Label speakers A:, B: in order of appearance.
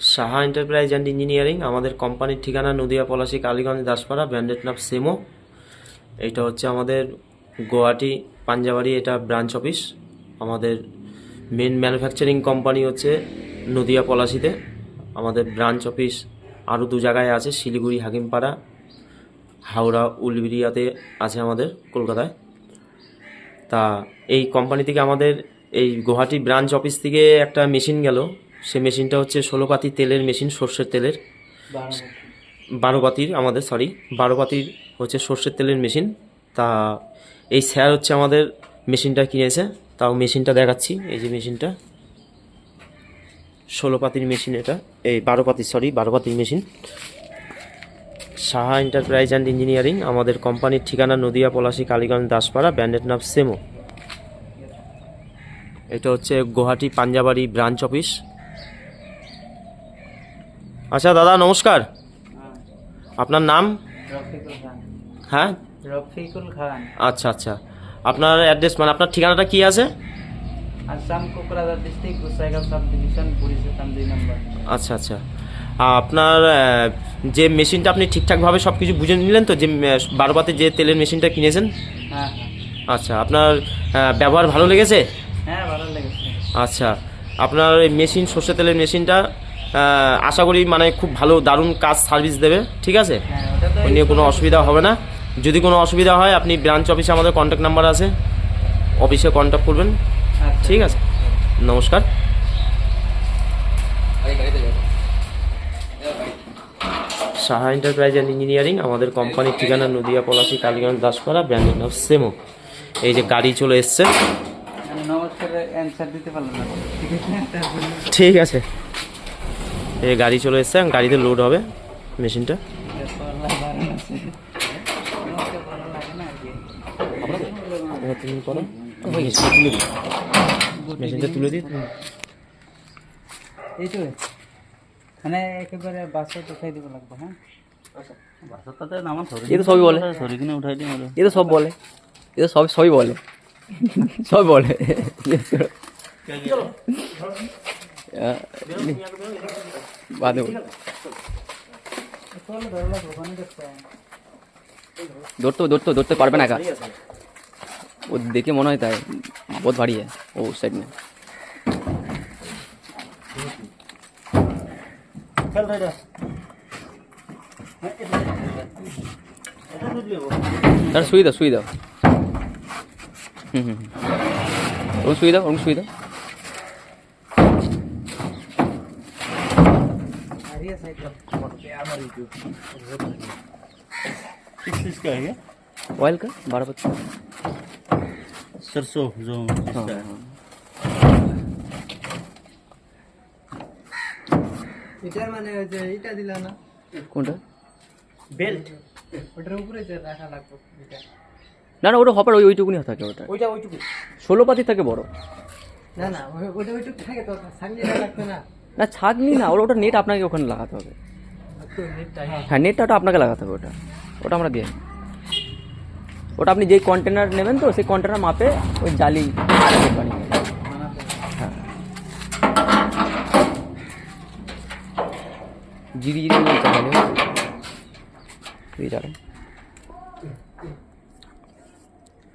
A: Saha enterprise and engineering, আমাদের কোম্পানির ঠিকানা নদিয়া পলাশি, কালীগঞ্জ, দাসপাড়া, ব্র্যান্ডেড নাম সেমো। এটা হচ্ছে আমাদের গুয়াহাটি, পাঞ্জাবাড়ি, এটা ব্রাঞ্চ অফিস। আমাদের মেন ম্যানুফ্যাকচারিং কোম্পানি হচ্ছে নদিয়া পলাশিতে। আমাদের ব্রাঞ্চ অফিস আরও দু জায়গায় আছে, শিলিগুড়ি, হাকিমপাড়া, হাওড়া উলবিরিয়াতে আছে আমাদের, কলকাতায়। তা এই কোম্পানি থেকে আমাদের এই গুয়াহাটি ব্রাঞ্চ অফিস থেকে একটা মেশিন গেল। সে মেশিনটা হচ্ছে ষোলো পাতি তেলের মেশিন, সর্ষের তেলের। বারো পাতির আমাদের সরি বারো পাতির হচ্ছে সর্ষের তেলের মেশিন। তা এই স্যার হচ্ছে আমাদের মেশিনটা কিনেছে, তাও মেশিনটা দেখাচ্ছি, এই যে মেশিনটা। ষোলো পাতির মেশিন এটা, এই বারো পাতির সরি বারো পাতির machine. Saha enterprise and engineering, আমাদের কোম্পানির ঠিকানা নদিয়া, পলাশী, কালীগঞ্জ, দাসপাড়া, ব্যান্ডেড নাম সেমো। এটা হচ্ছে গুয়াহাটি পাঞ্জাবাড়ি ব্রাঞ্চ অফিস। আচ্ছা দাদা নমস্কার। আপনার নাম? হ্যাঁ?
B: রফিকুল খান।
A: আচ্ছা আচ্ছা। আপনার অ্যাড্রেস মানে আপনার ঠিকানাটা কি আছে?
B: Assam Kokrajhar district Gossaigaon sub division police দুই নম্বর।
A: আচ্ছা আচ্ছা। আপনার যে মেশিনটা আপনি ঠিকঠাকভাবে সব কিছু বুঝে নিলেন তো যে বারোবাতে যে তেলের মেশিনটা কিনেছেন?
B: হ্যাঁ
A: আচ্ছা আপনার ব্যবহার ভালো লেগেছে?
B: হ্যাঁ ভালো লেগেছে।
A: আচ্ছা আপনার এই মেশিন সর্ষে তেলের মেশিনটা আশা করি মানে খুব ভালো দারুণ কাজ সার্ভিস দেবে ঠিক আছে?
B: হ্যাঁ
A: ওই নিয়ে কোনো অসুবিধা হবে না। যদি কোনো অসুবিধা হয় আপনি ব্রাঞ্চ অফিসে আমাদের কন্ট্যাক্ট নাম্বার আছে অফিসে কন্ট্যাক্ট করবেন
B: আচ্ছা।
A: ঠিক আছে? নমস্কার। সাহা এন্টারপ্রাইজ অ্যান্ড ইঞ্জিনিয়ারিং আমাদের কোম্পানির ঠিকানা নদিয়া পলাশি কালীগঞ্জ দাসপাড়া ব্র্যান্ডেড নাম সেমো এই যে গাড়ি চলে এসছে।
B: মানে ঠিক আছে।
A: এই গাড়ি চলে এসছে গাড়িতে লোড হবে মেশিনটা। মেশিনটা তুলে দিই মেশিনটা তুলে দিই।
B: এই তো মানে একেবারে বাসে দেখাই দিব লাগবে হ্যাঁ?
C: এ তো সবই বলে। এ তো সব বলে। এ তো সব সবই বলে। সব বলে। আহ, নি- বাদে বল।
B: চলো ধরো লাগবে ওখানে দেখতে
C: ধরতে ধরতে ধরতে পারবে না একা ও দেখে মনে হয় তাই বহুত ভারী है वो उस साइड में তাহলে শুই দাও শুই দাও হুম হুম হুম। ওরকম শুই দাও ওরকম শুই দাও
B: আরিয়া সাইড
D: किस चीज़ का है ये
C: ऑयल का बारह पत्ती
D: सरसों जो
C: हाँ,
D: इसका है
C: हाँ।
B: এটার মানে ওই যে এটা দিলা না
C: কোনটা
A: বেল্ট
B: ওটার উপরে যে রাখা লাগবে এটা
C: না না ওটা হপার ওই ওইটুকুনি থাকে ওটা
A: ওইটা ওইটুকু
C: ষোলো পাতি থাকে বড়
B: না না ওই- ওটা ওইটুকু থাকে তো সাংলিটা লাগবে না
C: না ছাগনি না ওটা ওটা নেট আপনাকে ওখানে লাগাতে হবে
B: একটু নেটটা
C: হ্যাঁ নেটটা ওটা আপনাকে লাগাতে হবে ওটা ওটা আমরা দিয়ে দিই। ওটা আপনি যেই কন্টেনার নেবেন তো সেই কন্টেনার মাপে ওই জালি বানিয়ে নেবেন।
B: বানাতে হবে।
C: হ্যাঁ জিরি জিরি নিয়ে চালালে হবে। এই যাবেন